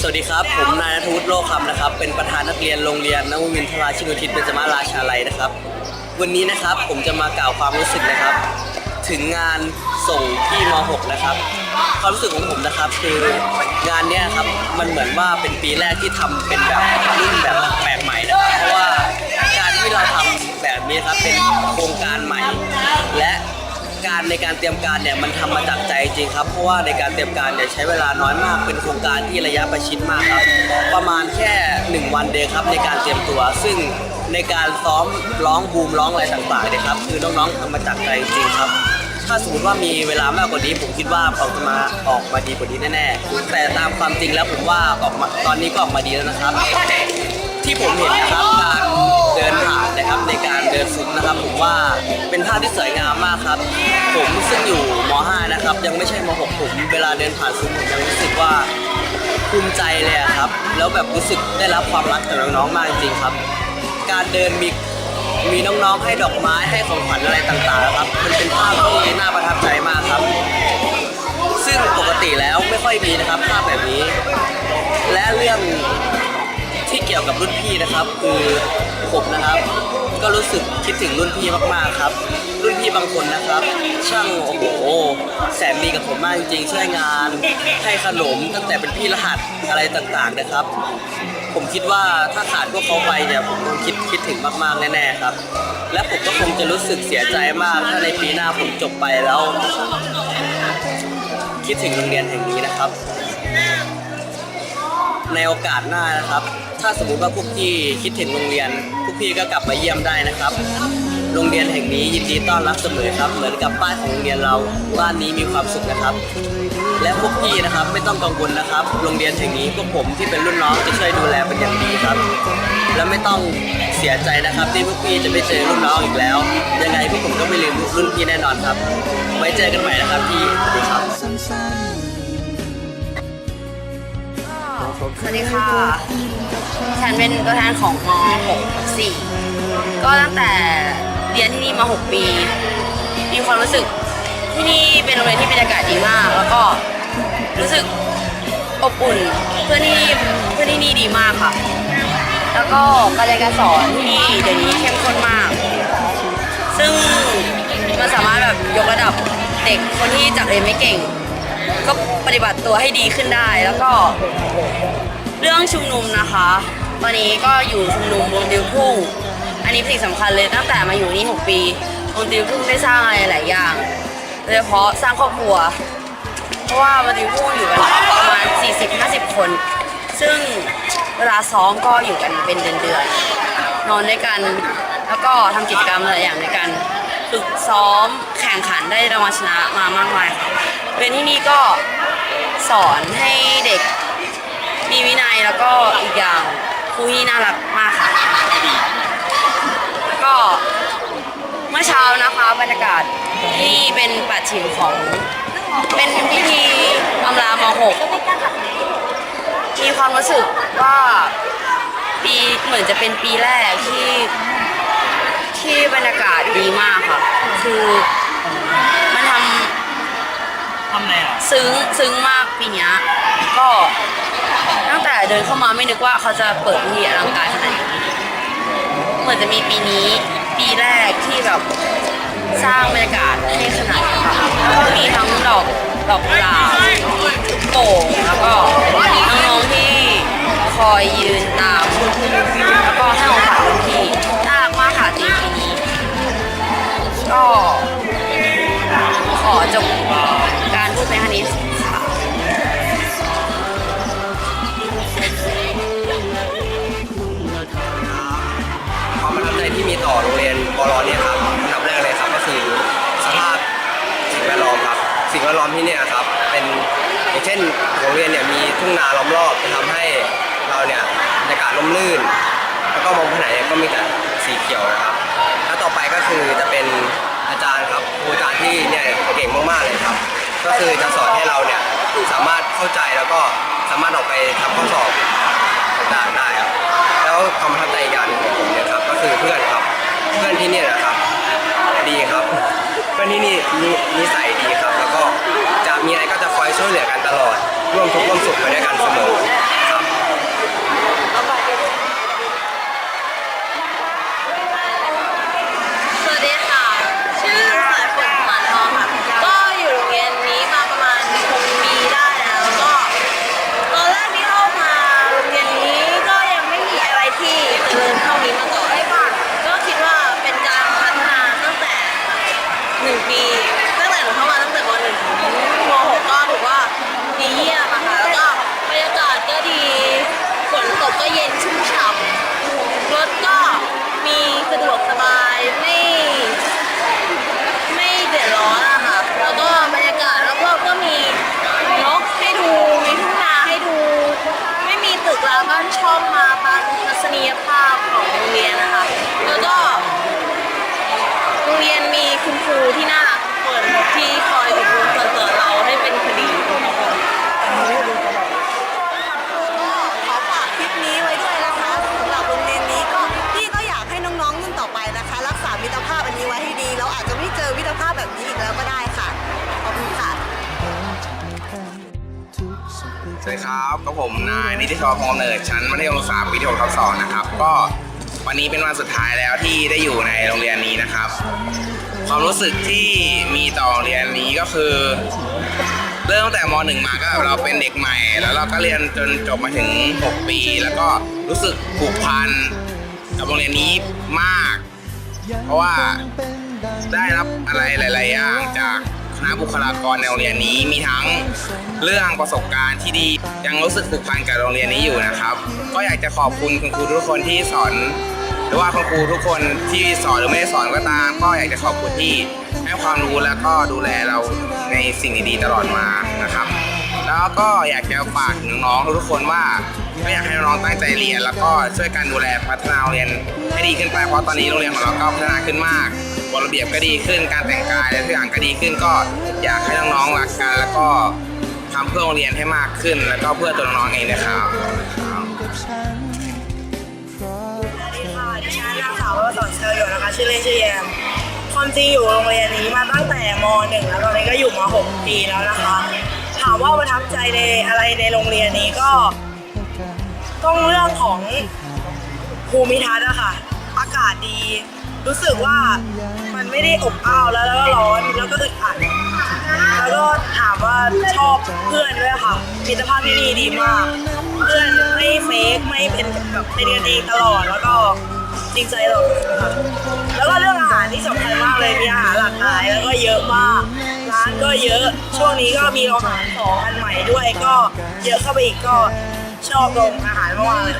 สวัสดีครับ ผมนายนทวุฒิโลคำนะครับ เป็นประธานนักเรียนโรงเรียนนวมินทราชินุทิศเบญจมาราชาลัยนะครับ วันนี้นะครับผมจะมากล่าวความรู้สึกนะครับ ถึงงานส่งที่ม .6 นะครับ ความรู้สึกของผมนะครับ คืองานเนี้ยครับมันเหมือนว่าเป็นปีแรกที่ทำเป็นแบบรุ่นแบบแปลกใหม่นะครับเพราะว่าการที่เราทำแบบนี้ครับเป็นโครงการใหม่ และ การในการเตรียมการเนี่ยมันทำมาจากใจจริงครับ เพราะว่าในการเตรียมการเนี่ยใช้เวลาน้อยมาก เป็นโครงการที่ระยะประชิดมากครับ ประมาณแค่ 1 วันเดย์ครับในการเตรียมตัว ซึ่งในการซ้อมร้องบูมร้องอะไรต่างๆเนี่ยครับคือน้องๆทำมาจากใจจริงครับถ้าสมมติว่ามีเวลามากกว่านี้ผมคิดว่าออกมาออกมาดีกว่านี้แน่ๆ แต่ตามความจริงแล้วผมว่าออกมาตอนนี้ก็ออกมาดีแล้วนะครับ ที่ผมเห็นนะครับการ เดินผ่านนะครับในการเดินซุ้มนะครับ ผมว่าเป็นภาพที่สวยงามมากครับ ผมซึ่งอยู่ม .5 นะครับ ยังไม่ใช่ม .6 ผมเวลาเดินผ่านซุ้มผมยังรู้สึกว่าภูมิใจเลยครับ แล้วแบบรู้สึกได้รับความรักจากน้องๆมากจริงๆครับ การเดินมีมีน้องๆให้ดอกไม้ให้ของขวัญอะไรต่างๆครับ มันเป็นภาพที่น่าประทับใจมากครับ ซึ่งปกติแล้วไม่ค่อยมีนะครับภาพแบบนี้ และเรื่อง ที่เกี่ยวกับรุ่นพี่นะครับ คือผมนะครับ ก็รู้สึกคิดถึงรุ่นพี่มากๆครับ รุ่นพี่บางคนนะครับ ช่างโอ้โหแสนดีกับผมมากจริงๆช่วยงาน ให้ขนมตั้งแต่เป็นพี่รหัสอะไรต่างๆนะครับ ผมคิดว่าถ้าขาดพวกเขาไปเนี่ยผมคงคิดคิดถึงมากๆแน่ๆครับ และผมก็คงจะรู้สึกเสียใจมากถ้าในปีหน้าผมจบไปแล้ว คิดถึงโรงเรียนแห่งนี้นะครับในโอกาสหน้านะครับ ถ้าสมมติว่าพวกพี่คิดถึงโรงเรียน พวกพี่ก็กลับมาเยี่ยมได้นะครับ โรงเรียนแห่งนี้ยินดีต้อนรับเสมอครับ เหมือนกับป้ายของโรงเรียนเรา บ้านนี้มีความสุขนะครับ และพวกพี่นะครับไม่ต้องกังวลนะครับ โรงเรียนแห่งนี้พวกผมที่เป็นรุ่นน้องจะช่วยดูแลเป็นอย่างดีครับ และไม่ต้องเสียใจนะครับ ที่พวกพี่จะไม่เจอรุ่นน้องอีกแล้ว ยังไงพวกผมก็ไม่ลืมรุ่นพี่แน่นอนครับ ไว้เจอกันใหม่นะครับพี่สวัสดีครับ สวัสดีค่ะ ฉันเป็นตัวแทนของม .6 4ก็ตั้งแต่เรียนที่นี่มา 6 ปี มีความรู้สึกที่นี่เป็นโรงเรียนที่บรรยากาศดีมาก แล้วก็รู้สึกอบอุ่นเพื่อนที่เพื่อนที่นี่ดีมากค่ะ แล้วก็การเรียนการสอนที่นี่เดี๋ยวนี้เข้มข้นมาก ซึ่งมันสามารถแบบยกระดับเด็กคนที่จักเรียนไม่เก่ง ก็ปฏิบัติตัวให้ดีขึ้นได้ แล้วก็เรื่องชุมนุมนะคะ ตอนนี้ก็อยู่ชุมนุมวงดิวทุ่งอันนี้เป็นสิ่งสำคัญเลยตั้งแต่มาอยู่นี่ 6 ปีวงดิวทุ่งได้สร้างอะไรหลายอย่างโดยเฉพาะสร้างครอบครัว เพราะว่าวงดิวทุ่งอยู่กันประมาณ 40-50 คน ซึ่งเวลาซ้อมก็อยู่กันเป็นเดือนๆนอนด้วยกันแล้วก็ทำกิจกรรมหลายอย่างด้วยกันฝึกซ้อมแข่งขันได้รางวัลชนะมามากมายค่ะ เรียนที่นี่ก็สอนให้เด็กมีวินัยแล้วก็อีกอย่างครูที่น่ารักมากค่ะแล้วก็เมื่อเช้านะคะบรรยากาศที่เป็นปัดฉิมของ เป็นพิธีอำลามหกมีความรู้สึกว่าปีเหมือนจะเป็นปีแรกที่ที่บรรยากาศดีมากค่ะ คือ ทำอะไรอะซึ้งซึ้งมากปีเนี้ยก็ตั้งแต่เดินเข้ามาไม่นึกว่าเขาจะเปิดพิธีอลังการขนาดนี้เหมือนจะมีปีนี้ปีแรกที่แบบสร้างบรรยากาศให้ขนาดนี้ค่ะก็มีทั้งดอกดอกกุหลาบโป่งแล้วก็น้องๆที่คอยยืนตามแล้วก็ให้ของขวัญรุ่นพี่น่ารักมากค่ะทีมปีนี้ก็ขอจบ พูดในครั้งนี้ความประทับใจที่มีต่อโรงเรียนบรเนี่ยครับอันดับแรกเลยครับก็คือสภาพสิ่งแวดล้อมครับ สิ่งแวดล้อมที่เนี่ยครับเป็นอย่างเช่นโรงเรียนเนี่ยมีทุ่งนาล้อมรอบจะทำให้เราเนี่ยบรรยากาศร่มรื่น แล้วก็มองไปไหนก็มีแต่สีเขียวนะครับ แล้วต่อไปก็คือจะเป็นอาจารย์ครับครูอาจารย์ที่เนี่ยเก่งมากๆเลยครับ ก็คือจะสอนให้เราเนี่ยสามารถเข้าใจแล้วก็สามารถออกไปทำข้อสอบต่างๆได้ครับแล้วความประทับใจอีกอย่างหนึงของผมเนี่ยครับก็คือเพื่อนครับเพื่อนที่เนี่ยนะครับดีครับเพื่อนที่นี่นินิสัยดีครับ แล้วก็จะมีอะไรก็จะคอยช่วยเหลือกันตลอดร่วมทุกข์ร่วมสุขไปด้วยกันเสมอ ก็ผมนายนิติชอพงษ์เนิดชั้นมัธยมศึกษาปีที่หกทับสองนะครับ ก็วันนี้เป็นวันสุดท้ายแล้วที่ได้อยู่ในโรงเรียนนี้นะครับ ความรู้สึกที่มีต่อโรงเรียนนี้ก็คือ เริ่มตั้งแต่มหนึ่งมาก็เราเป็นเด็กใหม่ แล้วเราก็เรียนจนจบมาถึง 6 ปี แล้วก็รู้สึกผูกพันกับโรงเรียนนี้มาก เพราะว่าได้รับอะไรหลาย ๆ อย่างจาก คณะบุคลากรในโรงเรียนนี้มีทั้งเรื่องประสบการณ์ที่ดียังรู้สึกผูกพันกับโรงเรียนนี้อยู่นะครับ ก็อยากจะขอบคุณคุณครูทุกคนที่สอน หรือว่าคุณครูทุกคนที่สอนหรือไม่ได้สอนก็ตาม ก็อยากจะขอบคุณที่ให้ความรู้แล้วก็ดูแลเราในสิ่งดีๆตลอดมานะครับ แล้วก็อยากจะฝากถึงน้องๆทุกคนว่าก็อยากให้น้องตั้งใจเรียน แล้วก็ช่วยกันดูแลพัฒนาโรงเรียนให้ดีขึ้นไปเพราะตอนนี้โรงเรียนของเราก็พัฒนาขึ้นมาก กฎระเบียบก็ดีขึ้น การแต่งกายและทุกอย่างก็ดีขึ้นก็อยากให้น้องๆรักกันแล้วก็ทำเพื่อโรงเรียนให้มากขึ้น แล้วก็เพื่อตัวน้องๆเองนะครับสวัสดีค่ะดิฉันนางสาววสอนเชยอยู่นะคะชื่อเล่นชื่อแยมความจริงอยู่โรงเรียนนี้มาตั้งแต่ม .1 แล้วตอนนี้ก็อยู่ม .6 ปีแล้วนะคะ ถามว่าประทับใจในอะไรในโรงเรียนนี้ก็ต้องเรื่องของภูมิทัศน์อะค่ะ อากาศดี รู้สึกว่ามันไม่ได้อบอ้าวแล้วแล้วก็ร้อนแล้วก็อึดอัดแล้วก็ถามว่าชอบเพื่อนด้วยค่ะมิตรภาพที่นี่ดีมาก เพื่อนไม่เฟกไม่เป็นแบบเป็นกันเองตลอดแล้วก็จริงใจตลอดค่ะแล้วก็เรื่องอาหารที่สำคัญมากเลยมีอาหารหลากหลายแล้วก็เยอะมากร้านก็เยอะช่วงนี้ก็มีโรงอาหารของอันใหม่ด้วยก็เยอะเข้าไปอีกก็ชอบโรงอาหารมากเลย